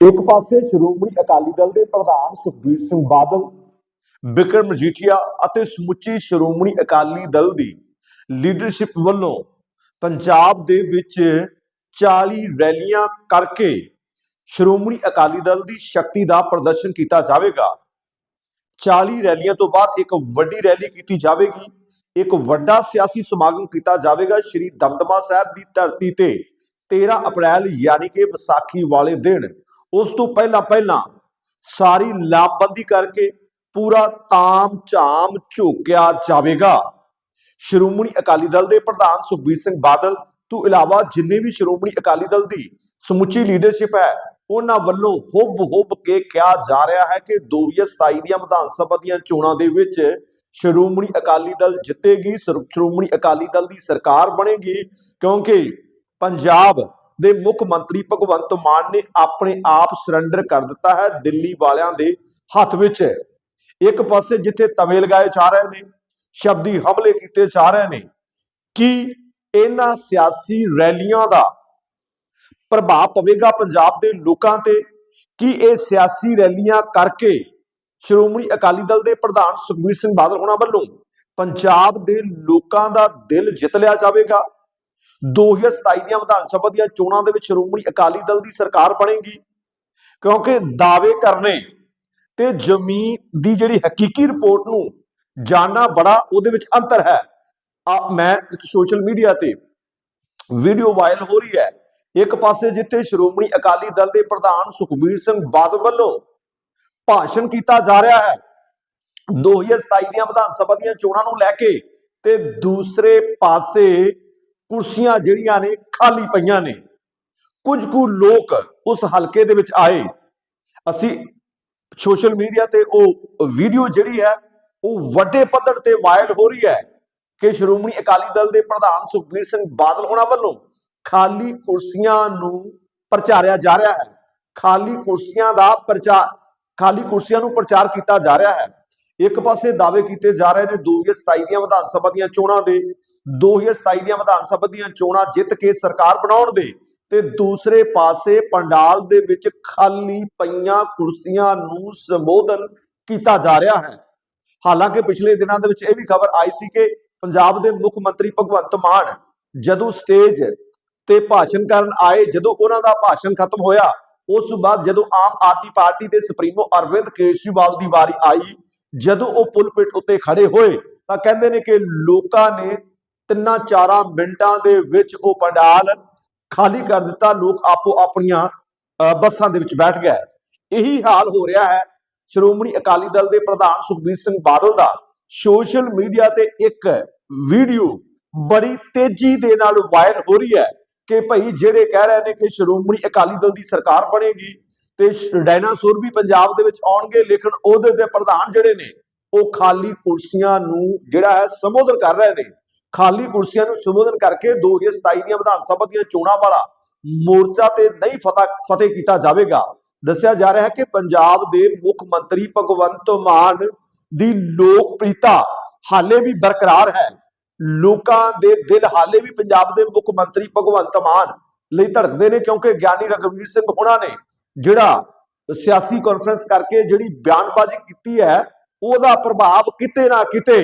ਇੱਕ ਪਾਸੇ ਸ਼੍ਰੋਮਣੀ ਅਕਾਲੀ ਦਲ ਦੇ ਪ੍ਰਧਾਨ ਸੁਖਬੀਰ ਸਿੰਘ ਬਾਦਲ ਬਿਕਰਮ ਮਜੀਠੀਆ ਅਤੇ ਸਮੁੱਚੀ ਸ਼੍ਰੋਮਣੀ ਅਕਾਲੀ ਦਲ ਦੀ ਲੀਡਰਸ਼ਿਪ ਵੱਲੋਂ ਪੰਜਾਬ ਦੇ ਵਿੱਚ 40 ਰੈਲੀਆਂ ਕਰਕੇ ਸ਼੍ਰੋਮਣੀ ਅਕਾਲੀ ਦਲ ਦੀ ਸ਼ਕਤੀ ਦਾ ਪ੍ਰਦਰਸ਼ਨ ਕੀਤਾ ਜਾਵੇਗਾ। 40 ਰੈਲੀਆਂ ਤੋਂ ਬਾਅਦ ਇੱਕ ਵੱਡੀ ਰੈਲੀ ਕੀਤੀ ਜਾਵੇਗੀ। ਇੱਕ ਵੱਡਾ ਸਿਆਸੀ ਸਮਾਗਮ ਕੀਤਾ ਜਾਵੇਗਾ। ਸ਼੍ਰੀ ਦਮਦਮਾ ਸਾਹਿਬ ਦੀ ਧਰਤੀ ਤੇ 13 ਅਪ੍ਰੈਲ ਯਾਨੀ ਕਿ ਵਿਸਾਖੀ ਵਾਲੇ ਦਿਨ ਉਸ ਤੋਂ ਪਹਿਲਾਂ ਪਹਿਲਾਂ ਸਾਰੀ ਲਾਮਬੰਦੀ ਕਰਕੇ ਪੂਰਾ ਤਾਮ ਝਾਮ ਝੋਕਿਆ ਜਾਵੇਗਾ। ਸ਼੍ਰੋਮਣੀ ਅਕਾਲੀ ਦਲ ਦੇ ਪ੍ਰਧਾਨ ਸੁਖਬੀਰ ਸਿੰਘ ਬਾਦਲ, ਤੋਂ ਇਲਾਵਾ ਜਿੰਨੇ ਵੀ ਸ਼੍ਰੋਮਣੀ ਅਕਾਲੀ ਦਲ ਦੀ ਸਮੁੱਚੀ ਲੀਡਰਸ਼ਿਪ ਹੈ, ਉਹਨਾਂ ਵੱਲੋਂ ਹੁੱਬ ਹੁੱਬ ਕੇ ਕਿਹਾ ਜਾ ਰਿਹਾ ਹੈ ਕਿ 2027 ਦੀਆਂ ਵਿਧਾਨ ਸਭਾ ਦੀਆਂ ਚੋਣਾਂ ਦੇ ਵਿੱਚ ਸ਼੍ਰੋਮਣੀ ਅਕਾਲੀ ਦਲ ਜਿੱਤੇਗੀ ਸ਼੍ਰੋ- ਸ਼੍ਰੋਮਣੀ ਅਕਾਲੀ ਦਲ ਦੀ ਸਰਕਾਰ ਬਣੇਗੀ, ਕਿਉਂਕਿ ਪੰਜਾਬ ਦੇ ਮੁੱਖ ਮੰਤਰੀ ਭਗਵੰਤ ਮਾਨ ਨੇ ਆਪਣੇ ਆਪ ਸਰੈਂਡਰ ਕਰ ਦਿੱਤਾ ਹੈ ਦਿੱਲੀ ਵਾਲਿਆਂ ਦੇ ਹੱਥ ਵਿੱਚ। ਇੱਕ ਪਾਸੇ ਜਿੱਥੇ ਤਵੇ ਲਗਾਏ ਜਾ ਰਹੇ ਨੇ, ਸ਼ਬਦੀ ਹਮਲੇ ਕੀਤੇ ਜਾ ਰਹੇ ਨੇ, ਕਿ ਇਹਨਾਂ ਸਿਆਸੀ ਰੈਲੀਆਂ ਦਾ ਪ੍ਰਭਾਵ ਪਵੇਗਾ ਪੰਜਾਬ ਦੇ ਲੋਕਾਂ ਤੇ? ਕਿ ਇਹ ਸਿਆਸੀ ਰੈਲੀਆਂ ਕਰਕੇ ਸ਼੍ਰੋਮਣੀ ਅਕਾਲੀ ਦਲ ਦੇ ਪ੍ਰਧਾਨ ਸੁਖਬੀਰ ਸਿੰਘ ਬਾਦਲ ਹੋਣਾ ਵੱਲੋਂ ਪੰਜਾਬ ਦੇ ਲੋਕਾਂ ਦਾ ਦਿਲ ਜਿੱਤ ਲਿਆ ਜਾਵੇਗਾ? 2027 ਦੀਆਂ ਵਿਧਾਨ ਸਭਾ ਦੀਆਂ ਚੋਣਾਂ ਦੇ ਵਿੱਚ ਸ਼੍ਰੋਮਣੀ ਅਕਾਲੀ ਦਲ ਦੀ ਸਰਕਾਰ ਬਣੇਗੀ। ਕਿਉਂਕਿ ਦਾਅਵੇ ਕਰਨੇ ਤੇ ਜ਼ਮੀਨ ਦੀ ਜਿਹੜੀ ਹਕੀਕੀ ਰਿਪੋਰਟ ਨੂੰ ਜਾਣਨਾ ਬੜਾ ਉਹਦੇ ਵਿੱਚ ਅੰਤਰ ਹੈ। ਆ, ਮੈਂ ਇੱਕ ਸੋਸ਼ਲ ਮੀਡੀਆ ਤੇ ਵੀਡੀਓ ਵਾਇਰਲ ਹੋ ਰਹੀ ਹੈ। ਇੱਕ ਪਾਸੇ ਜਿੱਥੇ ਸ਼੍ਰੋਮਣੀ ਅਕਾਲੀ ਦਲ ਦੇ ਪ੍ਰਧਾਨ ਸੁਖਬੀਰ ਸਿੰਘ ਬਾਦਲ ਵੱਲੋਂ ਭਾਸ਼ਣ ਕੀਤਾ ਜਾ ਰਿਹਾ ਹੈ 2027 ਦੀਆਂ ਵਿਧਾਨ ਸਭਾ ਦੀਆਂ ਚੋਣਾਂ ਨੂੰ ਲੈ ਕੇ ਤੇ ਦੂਸਰੇ ਪਾਸੇ ਕੁਰਸੀਆਂ ਜਿਹੜੀਆਂ ਨੇ ਖਾਲੀ ਪਈਆਂ ਨੇ। ਕੁਝ ਕੁ ਲੋਕ ਉਸ ਹਲਕੇ ਦੇ ਵਿੱਚ ਆਏ। ਅਸੀਂ ਸੋਸ਼ਲ ਮੀਡੀਆ ਤੇ ਉਹ ਵੀਡੀਓ ਜਿਹੜੀ ਹੈ, ਉਹ ਵੱਡੇ ਪੱਧਰ ਤੇ ਵਾਇਰਲ ਹੋ ਰਹੀ ਹੈ ਕਿ ਸ਼੍ਰੋਮਣੀ ਅਕਾਲੀ ਦਲ ਦੇ ਪ੍ਰਧਾਨ ਸੁਖਬੀਰ ਸਿੰਘ ਬਾਦਲ ਹੋਣਾ ਵੱਲੋਂ ਖਾਲੀ ਕੁਰਸੀਆਂ ਨੂੰ ਪ੍ਰਚਾਰਿਆ ਜਾ ਰਿਹਾ ਹੈ। ਖਾਲੀ ਕੁਰਸੀਆਂ ਦਾ ਪ੍ਰਚਾਰ ਖਾਲੀ ਕੁਰਸੀਆਂ ਨੂੰ ਪ੍ਰਚਾਰ ਕੀਤਾ ਜਾ ਰਿਹਾ ਹੈ। ਇੱਕ ਪਾਸੇ ਦਾਅਵੇ ਕੀਤੇ ਜਾ ਰਹੇ ਨੇ 2027 ਦੀਆਂ ਵਿਧਾਨ ਸਭਾ ਦੀਆਂ ਚੋਣਾਂ ਦੇ 2027 ਦੀਆਂ ਵਿਧਾਨ ਸਭਾ ਦੀਆਂ ਚੋਣਾਂ ਜਿੱਤ ਕੇ ਸਰਕਾਰ ਬਣਾਉਣ ਦੇ ਤੇ ਦੂਸਰੇ ਪਾਸੇ ਪੰਡਾਲ ਦੇ ਵਿੱਚ ਖਾਲੀ ਪਈਆਂ ਕੁਰਸੀਆਂ ਨੂੰ ਸੰਬੋਧਨ ਕੀਤਾ ਜਾ ਰਿਹਾ ਹੈ। ਹਾਲਾਂਕਿ ਪਿਛਲੇ ਦਿਨਾਂ ਦੇ ਵਿੱਚ ਇਹ ਵੀ ਖਬਰ ਆਈ ਸੀ ਕਿ ਪੰਜਾਬ ਦੇ ਮੁੱਖ ਮੰਤਰੀ ਭਗਵੰਤ ਮਾਨ ਜਦੋਂ ਸਟੇਜ ਤੇ ਭਾਸ਼ਣ ਕਰਨ ਆਏ, ਜਦੋਂ ਉਹਨਾਂ ਦਾ ਭਾਸ਼ਣ ਖਤਮ ਹੋਇਆ, ਉਸ ਤੋਂ ਬਾਅਦ ਜਦੋਂ ਆਮ ਆਦਮੀ ਪਾਰਟੀ ਦੇ ਸੁਪਰੀਮੋ ਅਰਵਿੰਦ ਕੇਜਰੀਵਾਲ ਦੀ ਵਾਰੀ ਆਈ, ਜਦੋਂ ਉਹ ਪੁਲਪਿਟ ਉੱਤੇ ਖੜੇ ਹੋਏ, ਤਾਂ ਕਹਿੰਦੇ ਨੇ ਕਿ ਲੋਕਾਂ ਨੇ ਤਿੰਨਾਂ ਚਾਰਾਂ ਮਿੰਟਾਂ ਦੇ ਵਿੱਚ ਉਹ ਪੰਡਾਲ ਖਾਲੀ ਕਰ ਦਿੱਤਾ, ਲੋਕ ਆਪੋ ਆਪਣੀਆਂ ਬੱਸਾਂ ਦੇ ਵਿੱਚ ਬੈਠ ਗਏ ਇਹੀ ਹਾਲ ਹੋ ਰਿਹਾ ਹੈ। ਸ਼੍ਰੋਮਣੀ ਅਕਾਲੀ ਦਲ ਦੇ ਪ੍ਰਧਾਨ ਸੁਖਬੀਰ ਸਿੰਘ ਬਾਦਲ ਦਾ ਸੋਸ਼ਲ ਮੀਡੀਆ ਤੇ ਇੱਕ ਵੀਡੀਓ ਬੜੀ ਤੇਜ਼ੀ ਦੇ ਨਾਲ ਵਾਇਰਲ ਹੋ ਰਹੀ ਹੈ ਕਿ ਭਾਈ ਜਿਹੜੇ ਕਹਿ ਰਹੇ ਨੇ ਕਿ ਸ਼੍ਰੋਮਣੀ ਅਕਾਲੀ ਦਲ ਦੀ ਸਰਕਾਰ ਬਣੇਗੀ ਤੇ ਸ਼- ਡਾਇਨਾਸੌਰ ਵੀ ਪੰਜਾਬ ਦੇ ਵਿੱਚ ਆਉਣਗੇ, ਲੇਕਿਨ ਉਹਦੇ ਦੇ ਪ੍ਰਧਾਨ ਜਿਹੜੇ ਨੇ, ਉਹ ਖਾਲੀ ਕੁਰਸੀਆਂ ਨੂੰ ਜਿਹੜਾ ਹੈ ਸੰਬੋਧਨ ਕਰ ਰਹੇ ਨੇ। ਖਾਲੀ ਕੁਰਸੀਆਂ ਨੂੰ ਸੰਬੋਧਨ ਕਰਕੇ 2027 ਦੀਆਂ ਵਿਧਾਨ ਸਭਾ ਦੀਆਂ ਚੋਣਾਂ ਵਾਲਾ ਮੋਰਚਾ ਤੇ ਨਹੀਂ ਫਤਹ ਫਤਿਹ ਕੀਤਾ ਜਾਵੇਗਾ। ਦੱਸਿਆ ਜਾ ਰਿਹਾ ਹੈ ਕਿ ਪੰਜਾਬ ਦੇ ਮੁੱਖ ਮੰਤਰੀ ਭਗਵੰਤ ਮਾਨ ਦੀ ਲੋਕਪ੍ਰਿਯਤਾ ਹਾਲੇ ਵੀ ਬਰਕਰਾਰ ਹੈ। ਲੋਕਾਂ ਦੇ ਦਿਲ ਹਾਲੇ ਵੀ ਪੰਜਾਬ ਦੇ ਮੁੱਖ ਮੰਤਰੀ ਭਗਵੰਤ ਮਾਨ ਲਈ ਧੜਕਦੇ ਨੇ ਕਿਉਂਕਿ ਗਿਆਨੀ ਰਘਵੀਰ ਸਿੰਘ ਹੋਣਾ ਨੇ ਜਿਹੜਾ ਸਿਆਸੀ ਕਾਨਫਰੰਸ ਕਰਕੇ ਜਿਹੜੀ ਬਿਆਨਬਾਜ਼ੀ ਕੀਤੀ ਹੈ, ਉਹਦਾ ਪ੍ਰਭਾਵ ਕਿਤੇ ਨਾ ਕਿਤੇ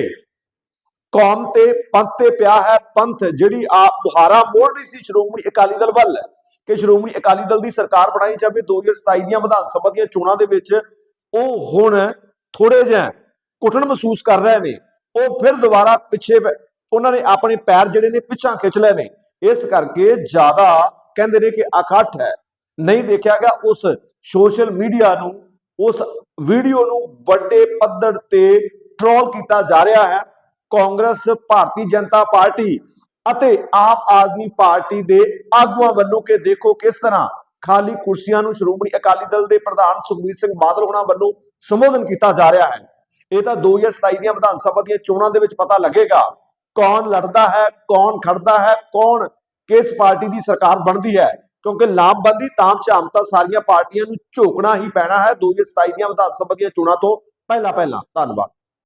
ਕੌਮ ਤੇ ਪੰਥ ਤੇ ਪਿਆ ਹੈ। ਪੰਥ ਜਿਹੜੀ ਆ ਮੁਹਾਰਾ ਮੋੜ ਰਹੀ ਸੀ, ਸ਼੍ਰੋਮਣੀ ਅਕਾਲੀ ਦਲ ਵੱਲ, ਕਿ ਸ਼੍ਰੋਮਣੀ ਅਕਾਲੀ ਦਲ ਦੀ ਸਰਕਾਰ ਬਣਾਈ ਜਾਵੇ 2027 ਦੀਆਂ ਵਿਧਾਨ ਸਭਾ ਦੀਆਂ ਚੋਣਾਂ ਦੇ ਵਿੱਚ ਉਹ ਹੁਣ ਥੋੜੇ ਜਿਹਾ ਘੁਟਣ ਮਹਿਸੂਸ ਕਰ ਰਹੇ ਨੇ। ਉਹ ਫਿਰ ਦੁਬਾਰਾ ਪਿੱਛੇ ਉਹਨਾਂ ਨੇ ਆਪਣੇ ਪੈਰ ਜਿਹੜੇ ਨੇ ਪਿੱਛਾਂ ਖਿੱਚ ਲਏ ਨੇ। ਇਸ ਕਰਕੇ ਜ਼ਿਆਦਾ ਕਹਿੰਦੇ ਨੇ ਕਿ ਅਖੱਠ ਹੈ। ਨਹੀਂ ਦੇਖਿਆ ਗਿਆ ਉਸ ਸੋਸ਼ਲ ਮੀਡੀਆ ਨੂੰ, ਉਸ ਵੀਡੀਓ ਨੂੰ ਵੱਡੇ ਪੱਧਰ ਤੇ ਟ੍ਰੋਲ ਕੀਤਾ ਜਾ ਰਿਹਾ ਹੈ। ਕਾਂਗਰਸ, ਭਾਰਤੀ ਜਨਤਾ ਪਾਰਟੀ ਅਤੇ ਆਮ ਆਦਮੀ ਪਾਰਟੀ ਦੇ ਆਗੂਆਂ ਵੱਲੋਂ ਕਿ ਦੇਖੋ ਕਿਸ ਤਰ੍ਹਾਂ ਖਾਲੀ ਕੁਰਸੀਆਂ ਨੂੰ ਸ਼੍ਰੋਮਣੀ ਅਕਾਲੀ ਦਲ ਦੇ ਪ੍ਰਧਾਨ ਸੁਖਬੀਰ ਸਿੰਘ ਬਾਦਲ ਹੋਣਾ ਵੱਲੋਂ ਸੰਬੋਧਨ ਕੀਤਾ ਜਾ ਰਿਹਾ ਹੈ। ਇਹ ਤਾਂ 2027 ਦੀਆਂ ਵਿਧਾਨ ਸਭਾ ਦੀਆਂ ਚੋਣਾਂ ਦੇ ਵਿੱਚ ਪਤਾ ਲੱਗੇਗਾ ਕੌਣ ਲੜਦਾ ਹੈ, ਕੌਣ ਖੜਦਾ ਹੈ, ਕੌਣ ਕਿਸ ਪਾਰਟੀ ਦੀ ਸਰਕਾਰ ਬਣਦੀ ਹੈ। ਕਿਉਂਕਿ ਲਾਮਬੰਦੀ ਤਾਮ ਝਾਮ ਤਾਂ ਸਾਰੀਆਂ ਪਾਰਟੀਆਂ ਨੂੰ ਝੋਕਣਾ ਹੀ ਪੈਣਾ ਹੈ। 2027 ਦੀਆਂ ਵਿਧਾਨ ਸਭਾ ਦੀਆਂ ਚੋਣਾਂ ਤੋਂ ਪਹਿਲਾਂ ਪਹਿਲਾਂ ਧੰਨਵਾਦ।